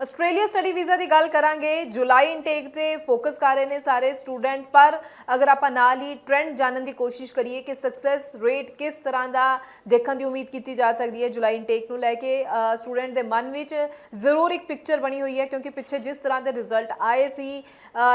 Australia study visa ਦੀ ਗੱਲ ਕਰਾਂਗੇ। ਜੁਲਾਈ intake ਤੇ ਫੋਕਸ ਕਰ ਰਹੇ ਨੇ ਸਾਰੇ ਸਟੂਡੈਂਟ ਪਰ ਅਗਰ ਆਪਾਂ ਨਾਲ ਹੀ ਟ੍ਰੈਂਡ ਜਾਣਨ ਦੀ ਕੋਸ਼ਿਸ਼ ਕਰੀਏ ਕਿ ਸਕਸੈਸ ਰੇਟ ਕਿਸ ਤਰ੍ਹਾਂ ਦਾ ਦੇਖਣ ਦੀ ਉਮੀਦ ਕੀਤੀ ਜਾ ਸਕਦੀ ਹੈ ਜੁਲਾਈ ਇਨਟੇਕ ਨੂੰ ਲੈ ਕੇ ਸਟੂਡੈਂਟ ਦੇ ਮਨ ਵਿੱਚ ਜ਼ਰੂਰ ਇੱਕ ਪਿਕਚਰ ਬਣੀ ਹੋਈ ਹੈ, ਕਿਉਂਕਿ ਪਿੱਛੇ ਜਿਸ ਤਰ੍ਹਾਂ ਦੇ ਰਿਜ਼ਲਟ ਆਏ ਸੀ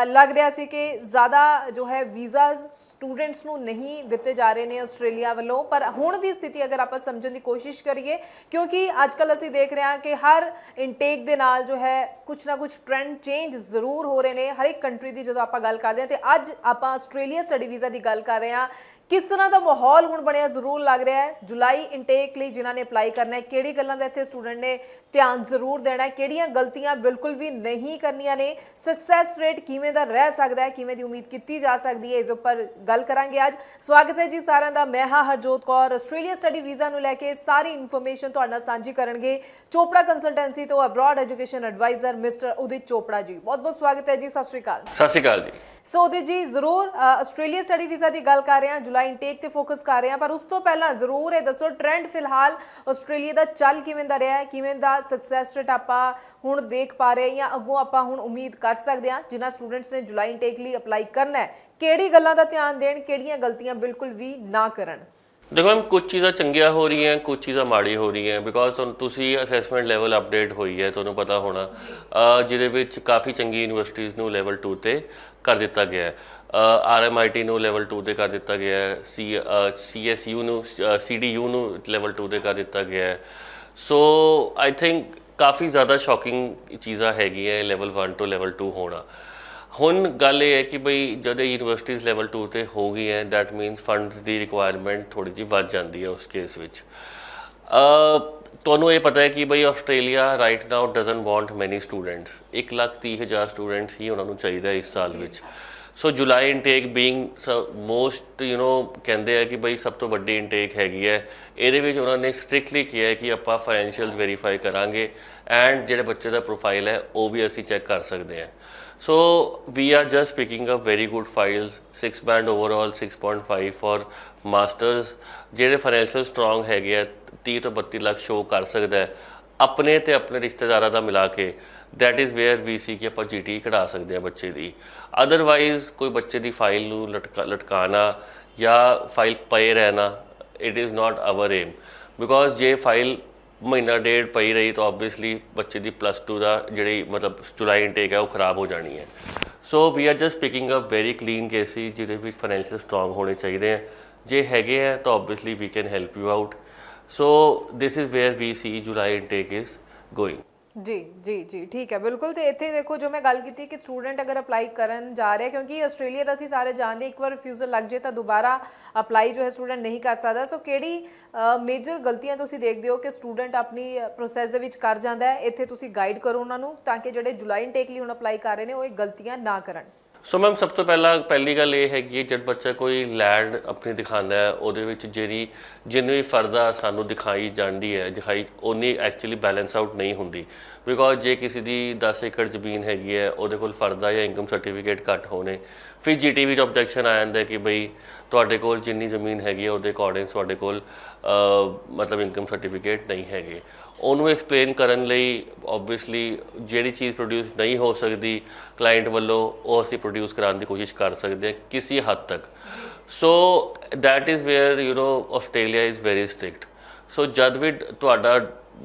ਲੱਗ ਰਿਹਾ ਸੀ ਕਿ ਜ਼ਿਆਦਾ ਜੋ ਹੈ ਵੀਜ਼ਾਸ ਸਟੂਡੈਂਟਸ ਨੂੰ ਨਹੀਂ ਦਿੱਤੇ ਜਾ ਰਹੇ ਨੇ ਆਸਟ੍ਰੇਲੀਆ ਵੱਲੋਂ। ਪਰ ਹੁਣ ਦੀ ਸਥਿਤੀ ਅਗਰ ਆਪਾਂ ਸਮਝਣ ਦੀ ਕੋਸ਼ਿਸ਼ ਕਰੀਏ, ਕਿਉਂਕਿ ਅੱਜਕੱਲ ਅਸੀਂ ਦੇਖ ਰਹੇ ਹਾਂ ਕਿ ਹਰ ਇਨਟੇਕ ਦੇ ਨਾਲ ਜੋ ਹੈ ਕੁਝ ਨਾ ਕੁਝ ਟ੍ਰੈਂਡ ਚੇਂਜ ਜ਼ਰੂਰ ਹੋ ਰਹੇ ਨੇ ਹਰ ਇੱਕ ਕੰਟਰੀ ਦੀ ਜਦੋਂ ਆਪਾਂ ਗੱਲ ਕਰਦੇ ਹਾਂ ਤੇ ਅੱਜ ਆਪਾਂ ਆਸਟ੍ਰੇਲੀਆ ਸਟੱਡੀ ਵੀਜ਼ਾ ਦੀ ਗੱਲ ਕਰ ਰਹੇ ਹਾਂ। ਕਿਸ ਤਰ੍ਹਾਂ ਦਾ ਮਾਹੌਲ ਹੁਣ ਬਣਿਆ ਜ਼ਰੂਰ ਲੱਗ ਰਿਹਾ ਹੈ। ਜੁਲਾਈ ਇਨਟੇਕ ਲਈ ਜਿਨ੍ਹਾਂ ਨੇ ਅਪਲਾਈ ਕਰਨਾ ਹੈ, ਕਿਹੜੀ ਗੱਲਾਂ ਦਾ ਇੱਥੇ ਸਟੂਡੈਂਟ ਨੇ ਧਿਆਨ ਜ਼ਰੂਰ ਦੇਣਾ ਹੈ, ਕਿਹੜੀਆਂ ਗਲਤੀਆਂ ਬਿਲਕੁਲ ਵੀ ਨਹੀਂ ਕਰਨੀਆਂ ਨੇ ਸਕਸੈਸ ਰੇਟ ਕਿਵੇਂ ਦਾ ਰਹਿ ਸਕਦਾ ਹੈ, ਕਿਵੇਂ ਦੀ ਉਮੀਦ ਕੀਤੀ ਜਾ ਸਕਦੀ ਹੈ, ਇਸ ਉੱਪਰ ਗੱਲ ਕਰਾਂਗੇ ਅੱਜ। ਸਵਾਗਤ ਹੈ ਜੀ ਸਾਰਿਆਂ ਦਾ, ਮੈਂ ਹਾਂ Harjot Kaur. Australia study visa ਨੂੰ ਲੈ ਕੇ ਸਾਰੀ ਇਨਫੋਰਮੇਸ਼ਨ ਤੁਹਾਡੇ ਨਾਲ ਸਾਂਝੀ ਕਰਨਗੇ। ਚੋਪੜਾ ਕੰਸਲਟੈਂਸੀ ਤੋਂ abroad education adviser mister Udit Chopra ji ਬਹੁਤ ਬਹੁਤ ਸਵਾਗਤ ਹੈ ਜੀ ਸਤਿ ਸ਼੍ਰੀ ਅਕਾਲ ਸਤਿ ਸ਼੍ਰੀ ਅਕਾਲ ਜੀ ਸੋ ਉਦਿਤ ਜੀ ਜ਼ਰੂਰ ਆਸਟ੍ਰੇਲੀਆ ਸਟੱਡੀ ਵੀਜ਼ਾ ਦੀ ਗੱਲ ਕਰ ਰਹੇ ਹਾਂ ਜੁਲਾਈ ਇਨਟੇਕ ਤੇ ਫੋਕਸ ਕਰ ਰਹੇ ਹਾਂ ਪਰ ਉਸ ਤੋਂ ਪਹਿਲਾਂ ਜ਼ਰੂਰ ਇਹ ਦੱਸੋ ਟ੍ਰੈਂਡ ਫਿਲਹਾਲ ਆਸਟ੍ਰੇਲੀਆ ਦਾ ਚੱਲ ਕਿਵੇਂ ਦਾ ਰਿਹਾ ਹੈ ਕਿਵੇਂ ਦਾ ਸਕਸੈਸ ਰੇਟ ਆਪਾਂ ਹੁਣ ਦੇਖ ਪਾ ਰਹੇ ਜਾਂ ਅੱਗੋਂ ਆਪਾਂ ਹੁਣ ਉਮੀਦ ਕਰ ਸਕਦੇ ਹਾਂ ਜਿਨ੍ਹਾਂ ਸਟੂਡੈਂਟਸ ਨੇ ਜੁਲਾਈ ਇਨਟੇਕ ਲਈ ਅਪਲਾਈ ਕਰਨਾ ਹੈ ਕਿਹੜੀ ਗੱਲਾਂ ਦਾ ਧਿਆਨ ਦੇਣ ਕਿਹੜੀਆਂ ਗਲਤੀਆਂ ਬਿਲਕੁਲ ਵੀ ਨਾ ਕਰਨ ਦੇਖੋ ਮੈਮ ਕੁਝ ਚੀਜ਼ਾਂ ਚੰਗੀਆਂ ਹੋ ਰਹੀਆਂ ਕੁਝ ਚੀਜ਼ਾਂ ਮਾੜੀ ਹੋ ਰਹੀਆਂ ਬਿਕੋਜ਼ ਤੁਹਾਨੂੰ ਤੁਸੀਂ ਅਸੈਸਮੈਂਟ ਲੈਵਲ ਅਪਡੇਟ ਹੋਈ ਹੈ, ਤੁਹਾਨੂੰ ਪਤਾ ਹੋਣਾ ਜਿਹਦੇ ਵਿੱਚ ਕਾਫੀ ਚੰਗੀ ਯੂਨੀਵਰਸਿਟੀਜ਼ ਨੂੰ ਲੈਵਲ 2 ਤੇ ਕਰ ਦਿੱਤਾ ਗਿਆ ਹੈ। ਆਰਐਮਆਈਟੀ ਨੂੰ ਲੈਵਲ 2 ਤੇ ਕਰ ਦਿੱਤਾ ਗਿਆ ਹੈ ਸੀ ਸੀਐਸਯੂ ਨੂੰ ਸੀਡੀਯੂ ਨੂੰ ਲੈਵਲ 2 ਤੇ ਕਰ ਦਿੱਤਾ ਗਿਆ ਹੈ। ਸੋ ਆਈ ਥਿੰਕ ਕਾਫੀ ਜ਼ਿਆਦਾ ਸ਼ੌਕਿੰਗ ਚੀਜ਼ਾਂ ਹੈਗੀਆਂ ਲੈਵਲ 1 ਤੋਂ ਲੈਵਲ 2 ਹੋਣਾ। ਹੁਣ ਗੱਲ ਇਹ ਹੈ ਕਿ ਬਈ ਜਦ ਇਹ ਯੂਨੀਵਰਸਿਟੀਜ਼ ਲੈਵਲ 2 ਤੇ ਹੋ ਗਈ ਹੈ ਦੈਟ ਮੀਨਸ ਫੰਡਸ ਦੀ ਰਿਕੁਆਇਰਮੈਂਟ ਥੋੜੀ ਜਿਹੀ ਵੱਧ ਜਾਂਦੀ ਹੈ ਉਸ ਕੇਸ ਵਿੱਚ। ਅ ਤੁਹਾਨੂੰ ਇਹ ਪਤਾ ਹੈ ਕਿ ਬਈ Australia right now doesn't want many students 130000 students ਹੀ ਉਹਨਾਂ ਨੂੰ ਚਾਹੀਦਾ ਇਸ ਸਾਲ ਵਿੱਚ। So July intake being most you know ਕਹਿੰਦੇ ਆ ਕਿ ਬਈ ਸਭ ਤੋਂ ਵੱਡੀ ਇਨਟੇਕ ਹੈਗੀ ਹੈ। ਇਹਦੇ ਵਿੱਚ ਉਹਨਾਂ ਨੇ ਸਟ੍ਰਿਕਟਲੀ ਕਿਹਾ ਹੈ ਕਿ ਆਪਾਂ ਫਾਈਨੈਂਸ਼ੀਅਲਸ ਵੈਰੀਫਾਈ ਕਰਾਂਗੇ ਐਂਡ ਜਿਹੜੇ ਬੱਚੇ ਦਾ ਪ੍ਰੋਫਾਈਲ ਹੈ ਉਹ ਵੀ ਅਸੀਂ ਚੈੱਕ ਕਰ ਸਕਦੇ ਹਾਂ। So we are just picking up very good files, 6 band overall, 6.5 for masters ਜਿਹੜੇ ਫਾਈਨੈਂਸ਼ੀਅਲ ਸਟਰੋਂਗ ਹੈਗੇ ਆ 30 ਤੋਂ 32 ਲੱਖ ਸ਼ੋ ਕਰ ਸਕਦਾ ਹੈ। ਆਪਣੇ ਤੇ ਆਪਣੇ ਰਿਸ਼ਤੇਦਾਰਾਂ ਦਾ ਮਿਲਾ ਕੇ, that is where we see ਕਿ ਆਪਾਂ GT ਕਢਾ ਸਕਦੇ ਹਾਂ ਬੱਚੇ ਦੀ। ਅਦਰਵਾਈਜ਼ ਕੋਈ ਬੱਚੇ ਦੀ ਫਾਈਲ ਨੂੰ ਲਟਕਾ, ਲਟਕਾਣਾ ਜਾਂ ਫਾਈਲ ਪਏ ਰਹਿਣਾ it is not our aim because ਜੇ ਫਾਈਲ ਮਹੀਨਾ ਡੇਢ ਪਈ ਰਹੀ, ਤਾਂ ਆਬਵੀਅਸਲੀ ਬੱਚੇ ਦੀ ਪਲੱਸ 2 ਦਾ ਜਿਹੜੀ ਮਤਲਬ ਜੁਲਾਈ ਇਨਟੇਕ ਹੈ, ਉਹ ਖਰਾਬ ਹੋ ਜਾਣੀ ਹੈ। So we are just picking a very clean cases ਜਿਹਦੇ ਵਿੱਚ ਫਾਈਨੈਂਸ਼ੀਅਲ ਸਟਰੋਂਗ ਹੋਣੇ ਚਾਹੀਦੇ ਹੈ। ਜੇ ਹੈਗੇ ਆ ਤਾਂ obviously we can help you out so this is where we see July intake is going ਜੀ ਜੀ ਜੀ ਠੀਕ ਹੈ ਬਿਲਕੁਲ ਤੇ ਇੱਥੇ ਦੇਖੋ ਜੋ ਮੈਂ ਗੱਲ ਕੀਤੀ ਕਿ ਸਟੂਡੈਂਟ ਅਗਰ ਅਪਲਾਈ ਕਰਨ ਜਾ ਰਿਹਾ ਕਿਉਂਕਿ ਆਸਟ੍ਰੇਲੀਆ ਦਾ ਅਸੀਂ ਸਾਰੇ ਜਾਣਦੇ ਇੱਕ ਵਾਰ ਰਿਫਿਊਜ਼ਲ ਲੱਗ ਜੇ ਤਾਂ ਦੁਬਾਰਾ ਅਪਲਾਈ ਜੋ ਹੈ ਸਟੂਡੈਂਟ ਨਹੀਂ ਕਰ ਸਕਦਾ ਸੋ ਕਿਹੜੀ ਮੇਜਰ ਗਲਤੀਆਂ ਤੁਸੀਂ ਦੇਖਦੇ ਹੋ ਕਿ ਸਟੂਡੈਂਟ ਆਪਣੀ ਪ੍ਰੋਸੈਸ ਦੇ ਵਿੱਚ ਕਰ ਜਾਂਦਾ ਹੈ ਇੱਥੇ ਤੁਸੀਂ ਗਾਈਡ ਕਰੋ ਉਹਨਾਂ ਨੂੰ ਤਾਂ ਕਿ ਜਿਹੜੇ ਜੁਲਾਈ ਇਨਟੇਕ ਲਈ ਹੁਣ ਅਪਲਾਈ ਕਰ ਰਹੇ ਨੇ ਉਹ ਇਹ ਗਲਤੀਆਂ ਨਾ ਕਰਨ ਸੋ ਮੈਮ ਸਭ ਤੋਂ ਪਹਿਲਾਂ ਪਹਿਲੀ ਗੱਲ ਇਹ ਹੈਗੀ ਹੈ, ਜਦ ਬੱਚਾ ਕੋਈ ਲੈਂਡ ਆਪਣੀ ਦਿਖਾਉਂਦਾ ਹੈ, ਉਹਦੇ ਵਿੱਚ ਜਿਹੜੀ ਜਿੰਨੀ ਫਰਦਾ ਸਾਨੂੰ ਦਿਖਾਈ ਜਾਂਦੀ ਹੈ, ਦਿਖਾਈ ਉਨੀ ਐਕਚੁਅਲੀ ਬੈਲੈਂਸ ਆਊਟ ਨਹੀਂ ਹੁੰਦੀ। ਬਿਕੋਜ਼ ਜੇ ਕਿਸੇ ਦੀ 10 ਏਕੜ ਜ਼ਮੀਨ ਹੈਗੀ ਹੈ, ਉਹਦੇ ਕੋਲ ਫਰਦਾ ਜਾਂ ਇਨਕਮ ਸਰਟੀਫਿਕੇਟ ਘੱਟ ਹੋਣੇ, ਫਿਰ ਜੀਟੀ ਵਿੱਚ ਆਬਜੈਕਸ਼ਨ ਆ ਜਾਂਦਾ ਕਿ ਬਈ ਤੁਹਾਡੇ ਕੋਲ ਜਿੰਨੀ ਜ਼ਮੀਨ ਹੈਗੀ ਹੈ, ਉਹਦੇ ਅਕੋਰਡਿੰਗ ਤੁਹਾਡੇ ਕੋਲ ਮਤਲਬ ਇਨਕਮ ਸਰਟੀਫਿਕੇਟ ਨਹੀਂ ਹੈਗੇ। ਉਹਨੂੰ ਐਕਸਪਲੇਨ ਕਰਨ ਲਈ ਆਬਵੀਅਸਲੀ ਜਿਹੜੀ ਚੀਜ਼ ਪ੍ਰੋਡਿਊਸ ਨਹੀਂ ਹੋ ਸਕਦੀ ਕਲਾਇੰਟ ਵੱਲੋਂ, ਉਹ ਅਸੀਂ ਪ੍ਰੋਡਿਊਸ ਕਰਾਉਣ ਦੀ ਕੋਸ਼ਿਸ਼ ਕਰ ਸਕਦੇ ਹਾਂ ਕਿਸੇ ਹੱਦ ਤੱਕ। So that is where you know Australia is very strict so ਜਦ ਵੀ ਤੁਹਾਡਾ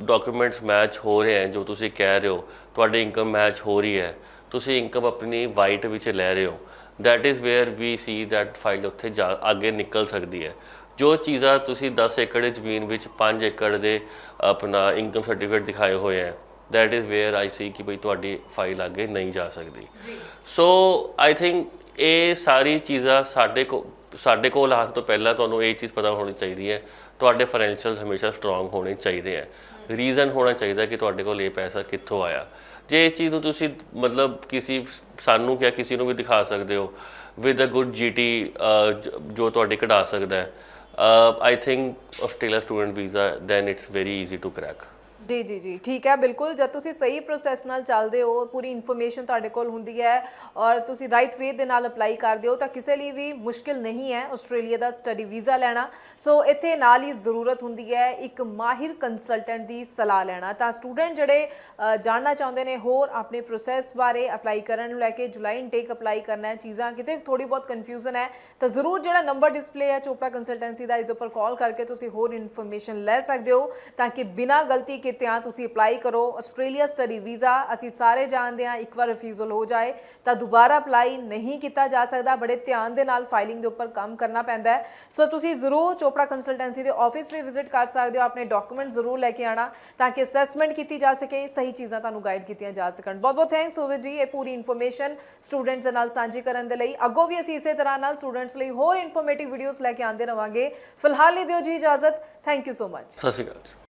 ਡਾਕੂਮੈਂਟਸ ਮੈਚ ਹੋ ਰਹੇ ਹਨ ਜੋ ਤੁਸੀਂ ਕਹਿ ਰਹੇ ਹੋ, ਤੁਹਾਡੀ ਇਨਕਮ ਮੈਚ ਹੋ ਰਹੀ ਹੈ, ਤੁਸੀਂ ਇਨਕਮ ਆਪਣੀ ਵਾਈਟ ਵਿੱਚ ਲੈ ਰਹੇ ਹੋ, that is where we see that file ਉੱਥੇ ਜਾ, ਅੱਗੇ ਨਿਕਲ ਸਕਦੀ ਹੈ। ਜੋ ਚੀਜ਼ਾਂ ਤੁਸੀਂ 10 ਏਕੜ ਦੀ ਜ਼ਮੀਨ ਵਿੱਚ 5 ਏਕੜ ਦੇ ਆਪਣਾ ਇਨਕਮ ਸਰਟੀਫਿਕੇਟ ਦਿਖਾਏ ਹੋਏ ਹੈ that is where i see ਕਿ ਬਈ ਤੁਹਾਡੀ ਫਾਈਲ ਅੱਗੇ ਨਹੀਂ ਜਾ ਸਕਦੀ। ਸੋ ਆਈ ਥਿੰਕ ਇਹ ਸਾਰੀ ਚੀਜ਼ਾਂ ਸਾਡੇ ਕੋ ਸਾਡੇ ਕੋਲ ਆਉਣ ਤੋਂ ਪਹਿਲਾਂ ਤੁਹਾਨੂੰ ਇਹ ਚੀਜ਼ ਪਤਾ ਹੋਣੀ ਚਾਹੀਦੀ ਹੈ ਤੁਹਾਡੇ ਫਾਈਨੈਂਸ਼ੀਅਲ ਹਮੇਸ਼ਾ ਸਟਰੋਂਗ ਹੋਣੇ ਚਾਹੀਦੇ ਹੈ। ਰੀਜ਼ਨ ਹੋਣਾ ਚਾਹੀਦਾ ਕਿ ਤੁਹਾਡੇ ਕੋਲ ਇਹ ਪੈਸਾ ਕਿੱਥੋਂ ਆਇਆ। ਜੇ ਇਸ ਚੀਜ਼ ਨੂੰ ਤੁਸੀਂ ਮਤਲਬ ਕਿਸੇ ਸਾਨੂੰ ਜਾਂ ਕਿਸੇ ਨੂੰ ਵੀ ਦਿਖਾ ਸਕਦੇ ਹੋ ਵਿਦ ਅ ਗੁੱਡ ਜੀਟੀ ਜੋ ਤੁਹਾਡੇ ਕਢਾ ਸਕਦਾ ਹੈ uh, I think Australia student visa, then it's very easy to crack. ਜੀ ਜੀ ਜੀ। ਠੀਕ ਹੈ, ਬਿਲਕੁਲ। ਜਦ ਤੁਸੀਂ ਸਹੀ ਪ੍ਰੋਸੈਸ ਨਾਲ ਚੱਲਦੇ ਹੋ, ਪੂਰੀ ਇਨਫੋਰਮੇਸ਼ਨ ਤੁਹਾਡੇ ਕੋਲ ਹੁੰਦੀ ਹੈ ਔਰ ਤੁਸੀਂ ਰਾਈਟ ਵੇ ਦੇ ਨਾਲ ਅਪਲਾਈ ਕਰਦੇ ਹੋ, ਤਾਂ ਕਿਸੇ ਲਈ ਵੀ ਮੁਸ਼ਕਿਲ ਨਹੀਂ ਹੈ ਆਸਟ੍ਰੇਲੀਆ ਦਾ ਸਟੱਡੀ ਵੀਜ਼ਾ ਲੈਣਾ। ਸੋ ਇੱਥੇ ਨਾਲ ਹੀ ਜ਼ਰੂਰਤ ਹੁੰਦੀ ਹੈ ਇੱਕ ਮਾਹਿਰ ਕੰਸਲਟੈਂਟ ਦੀ ਸਲਾਹ ਲੈਣਾ। ਤਾਂ ਸਟੂਡੈਂਟ ਜਿਹੜੇ ਜਾਣਨਾ ਚਾਹੁੰਦੇ ਨੇ, ਹੋਰ ਆਪਣੇ ਪ੍ਰੋਸੈਸ ਬਾਰੇ ਅਪਲਾਈ ਕਰਨ ਨੂੰ ਲੈ ਕੇ ਜੁਲਾਈ ਇਨਟੇਕ ਅਪਲਾਈ ਕਰਨਾ ਹੈ, ਚੀਜ਼ਾਂ ਕਿਤੇ ਥੋੜੀ ਬਹੁਤ ਕਨਫਿਊਜ਼ਨ ਹੈ, ਤਾਂ ਜ਼ਰੂਰ ਜਿਹੜਾ ਨੰਬਰ ਡਿਸਪਲੇ ਹੈ ਚੋਪੜਾ ਕੰਸਲਟੈਂਸੀ ਦਾ, ਇਸ ਉੱਪਰ ਕਾਲ ਕਰਕੇ ਤੁਸੀਂ ਹੋਰ ਇਨਫੋਰਮੇਸ਼ਨ ਲੈ ਸਕਦੇ ਹੋ, ਤਾਂ ਕਿ ਬਿਨਾਂ ਗਲਤੀ ਕੀਤਿਆਂ ਤੁਸੀਂ ਅਪਲਾਈ ਕਰੋ ਆਸਟ੍ਰੇਲੀਆ ਸਟੱਡੀ ਵੀਜ਼ਾ ਅਸੀਂ ਸਾਰੇ ਜਾਣਦੇ ਹਾਂ, ਇੱਕ ਵਾਰ ਰਿਫਿਊਜ਼ਲ ਹੋ ਜਾਏ, ਤਾਂ ਦੁਬਾਰਾ ਅਪਲਾਈ ਨਹੀਂ ਕੀਤਾ ਜਾ ਸਕਦਾ। ਬੜੇ ਧਿਆਨ ਦੇ ਨਾਲ ਫਾਈਲਿੰਗ ਦੇ ਉੱਪਰ ਕੰਮ ਕਰਨਾ ਪੈਂਦਾ ਹੈ। ਸੋ ਤੁਸੀਂ ਜ਼ਰੂਰ ਚੋਪੜਾ ਕੰਸਲਟੈਂਸੀ ਦੇ ਆਫਿਸ ਵੀ ਵਿਜ਼ਿਟ ਕਰ ਸਕਦੇ ਹੋ, ਆਪਣੇ ਡਾਕੂਮੈਂਟ ਜ਼ਰੂਰ ਲੈ ਕੇ ਆਣਾ, ਤਾਂ ਕਿ ਅਸੈਸਮੈਂਟ ਕੀਤੀ ਜਾ ਸਕੇ, ਸਹੀ ਚੀਜ਼ਾਂ ਤੁਹਾਨੂੰ ਗਾਈਡ ਕੀਤੀਆਂ ਜਾ ਸਕਣ। ਬਹੁਤ ਬਹੁਤ ਥੈਂਕਸ ਉਦਿਤ ਜੀ, ਇਹ ਪੂਰੀ ਇਨਫੋਰਮੇਸ਼ਨ ਸਟੂਡੈਂਟਸ ਦੇ ਨਾਲ ਸਾਂਝੀ ਕਰਨ ਦੇ ਲਈ। ਅੱਗੋਂ ਵੀ ਅਸੀਂ ਇਸੇ ਤਰ੍ਹਾਂ ਨਾਲ ਸਟੂਡੈਂਟਸ ਲਈ ਹੋਰ ਇਨਫੋਰਮੇਟਿਵ ਵੀਡੀਓਜ਼ ਲੈ ਕੇ ਆਉਂਦੇ ਰਵਾਂਗੇ। ਫਿਲਹਾਲ ਲਈ ਦਿਓ ਜੀ ਇਜਾਜ਼ਤ। ਥੈਂਕ ਯੂ ਸੋ ਮਚ ਸਤਿ ਸ਼੍ਰੀ ਅਕਾਲ